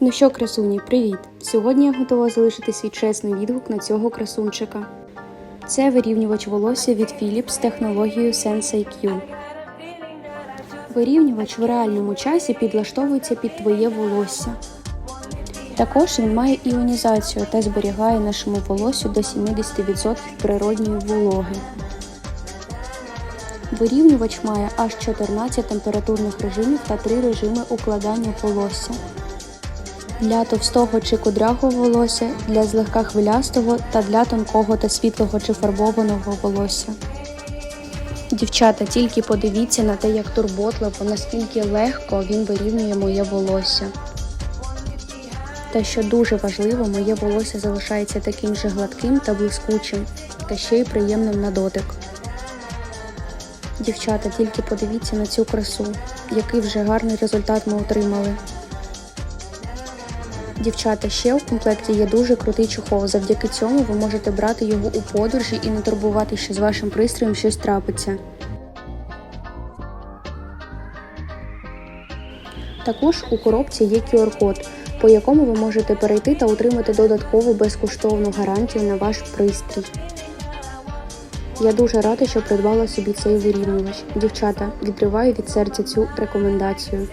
Ну що, красуні, привіт! Сьогодні я готова залишити свій чесний відгук на цього красунчика. Це вирівнювач волосся від Philips з технологією Sense IQ. Вирівнювач в реальному часі підлаштовується під твоє волосся. Також він має іонізацію та зберігає нашому волосю до 70% природньої вологи. Вирівнювач має аж 14 температурних режимів та 3 режими укладання волосся. Для товстого чи кудрявого волосся, для злегка хвилястого та для тонкого та світлого чи фарбованого волосся. Дівчата, тільки подивіться на те, як турботливо, наскільки легко він вирівнює моє волосся. Та що дуже важливо, моє волосся залишається таким же гладким та блискучим, та ще й приємним на дотик. Дівчата, тільки подивіться на цю красу, який вже гарний результат ми отримали. Дівчата, ще в комплекті є дуже крутий чохол. Завдяки цьому ви можете брати його у подорожі і не турбувати, що з вашим пристроєм щось трапиться. Також у коробці є QR-код, по якому ви можете перейти та отримати додаткову безкоштовну гарантію на ваш пристрій. Я дуже рада, що придбала собі цей вирівнювач. Дівчата, відриваю від серця цю рекомендацію.